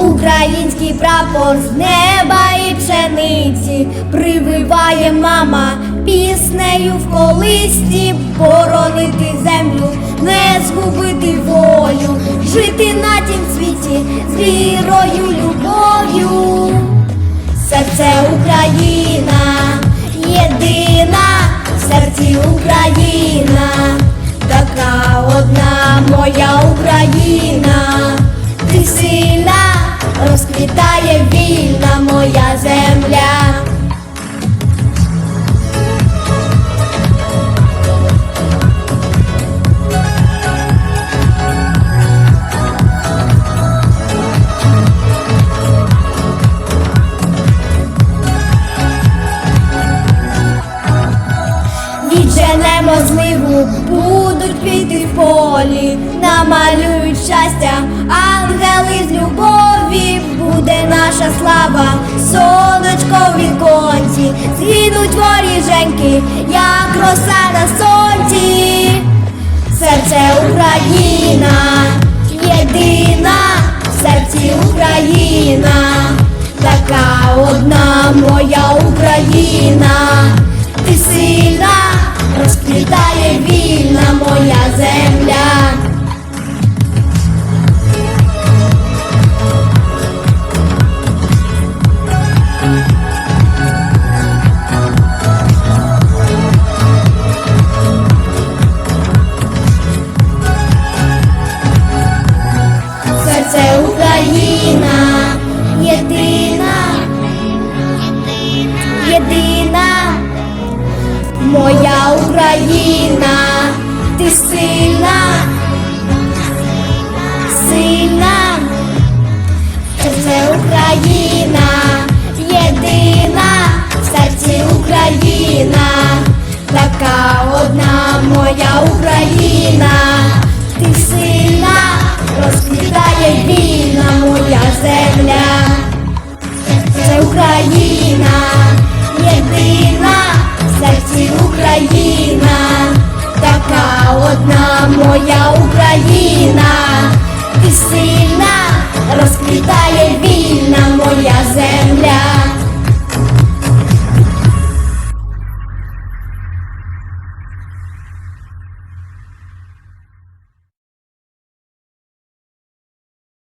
Український прапор з неба і пшениці прививає мама піснею в колисті, боронити землю, не згубити волю, жити на тім світі з вірою, любов'ю. Серце Україна, єдина, в серці Україна, така одна моя Україна, Відженемо зливу, будуть квіти в полі, намалюють щастя, ангели з любові, буде наша слава, сонечко в віконці, згинуть воріженьки, як роса на сонці, серце Україна, єдина, в серці Україна, така одна моя Україна, ти сильна, моя земля. Україна, єдина, єдина, моя Україна, Україна, єдина, в серці Україна, така одна моя Україна, ти сильна, розквітає.